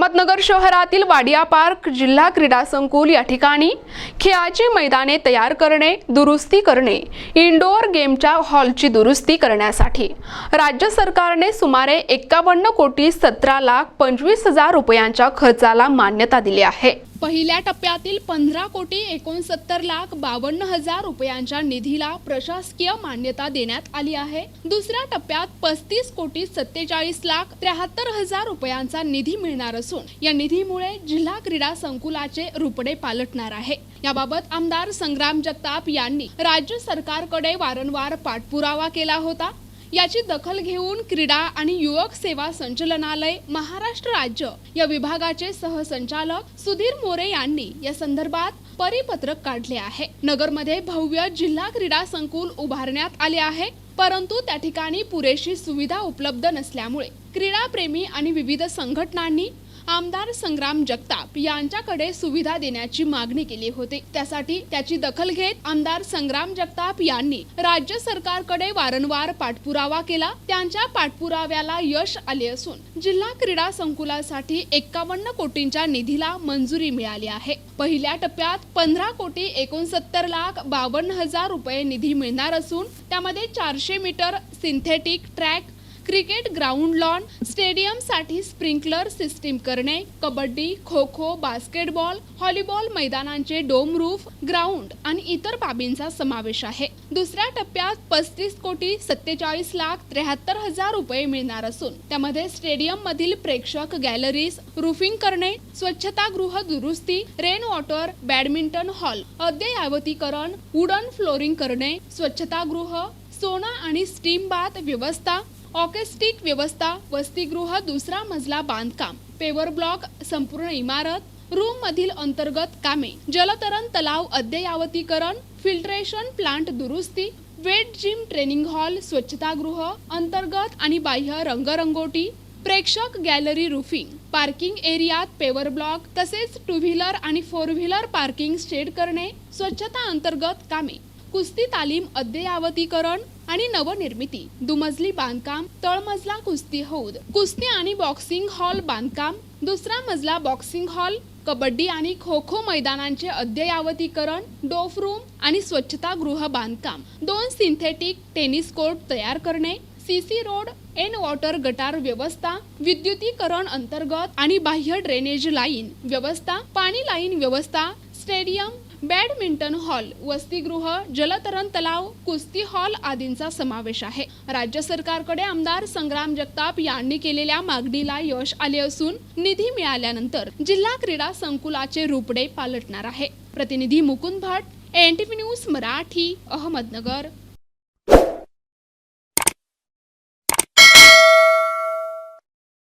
अहमदनगर शहरातील वाडिया पार्क जिल्हा क्रीडा संकुल या ठिकाणी खेळाची मैदाने तयार करणे दुरुस्ती करणे इंडोअर गेमच्या हॉलची दुरुस्ती करण्यासाठी राज्य सरकारने सुमारे एक्कावन्न कोटी सतरा लाख पंचवीस हजार रुपयांच्या खर्चाला मान्यता दिली आहे. पहिल्या टप्प्यातील पंधरा कोटी एकोणसत्तर लाख बावन्न हजार रुपयांच्या निधीला प्रशासकीय मान्यता देण्यात आली आहे. दुसऱ्या टप्प्यात पस्तीस कोटी सत्तेचाळीस लाख त्र्याहत्तर हजार रुपयांचा निधी मिळणार असून या निधीमुळे जिल्हा क्रीडा संकुलाचे रुपडे पालटणार आहे. याबाबत आमदार संग्राम जगताप यांनी राज्य सरकारकडे वारंवार पाठपुरावा केला होता. याची दखल घेऊन क्रीडा आणि युवक सेवा संचलनालय महाराष्ट्र राज्य या विभागाचे सहसंचालक सुधीर मोरे यांनी या संदर्भात परिपत्रक काढले आहे. नगरमध्ये भव्य जिल्हा क्रीडा संकुल उभारण्यात आले आहे परंतु त्या ठिकाणी पुरेशी सुविधा उपलब्ध नसल्यामुळे क्रीडाप्रेमी आणि विविध संघटनांनी आमदार संग्राम जगताप यांच्याकडे सुविधा देण्याची मागणी केली होती. त्यासाठी त्याची दखल घेत आमदार संग्राम जगताप यांनी राज्य सरकारकडे वारंवार पाठपुरावा केला. त्यांच्या पाठपुराव्याला यश आले असून जिल्हा क्रीडा संकुलासाठी एक्कावन्न कोटींच्या निधीला मंजुरी मिळाली आहे. पहिल्या टप्प्यात पंधरा कोटी एकोणसत्तर लाख बावन्न हजार रुपये निधी मिळणार असून त्यामध्ये चारशे metre synthetic track cricket ground lawn स्टेडियमसाठी sprinkler system करणे कबड्डी खो खो बास्केटबॉल हॉलीबॉल मैदानांचे डोम रूफ ग्राउंड आणि इतर बाबींचा समावेश आहे. दुसऱ्या टप्प्यात पस्तीस कोटी सत्तेचाळीस लाख त्र्याहत्तर हजार रुपये मिळणार असून त्यामध्ये स्टेडियम मधील प्रेक्षक गॅलरीज रुफिंग करणे स्वच्छतागृह दुरुस्ती रेन वॉटर बॅडमिंटन हॉल अद्ययावतीकरण वुडन फ्लोरिंग करणे स्वच्छतागृह सोना आणि स्टीम बाथ व्यवस्था ऑकेस्टिक व्यवस्था वसतिगृह दुसरा मजला बांधकाम पेवर ब्लॉक संपूर्ण इमारत रूम मधील अंतर्गत कामे जलतरण तलाव अद्ययावतीकरण फिल्ट्रेशन प्लांट दुरुस्ती वेट जिम ट्रेनिंग हॉल स्वच्छतागृह अंतर्गत आणि बाह्य रंगरंगोटी प्रेक्षक गॅलरी रूफिंग पार्किंग एरियात पेवर ब्लॉक तसेच टू व्हीलर आणि फोर व्हीलर पार्किंग शेड करणे स्वच्छता अंतर्गत कामे. कुस्ती तालीम अद्ययावतीकरण आणि नवनिर्मिती. दुमजली बांधकाम तळमजला कुस्ती हौद. कुस्ती आणि बॉक्सिंग हॉल बांधकाम दुसरा मजला बॉक्सिंग हॉल कबड्डी आणि खो खो मैदानांचे अद्ययावतीकरण डोफ रूम आणि स्वच्छतागृह बांधकाम. दोन सिंथेटिक टेनिस कोर्ट तयार करणे सीसी रोड एन वॉटर गटार व्यवस्था विद्युतीकरण अंतर्गत आणि बाह्य ड्रेनेज लाईन व्यवस्था पाणी लाईन व्यवस्था स्टेडियम बॅडमिंटन हॉल वसतिगृह जलतरण तलाव कुस्ती हॉल आदींचा समावेश आहे. राज्य सरकारकडे आमदार संग्राम जगताप यांनी केलेल्या मागणीला यश आले असून निधी मिळाल्यानंतर जिल्हा क्रीडा संकुलाचे रुपडे पालटणार आहे. प्रतिनिधी मुकुंद भट एन न्यूज मराठी अहमदनगर.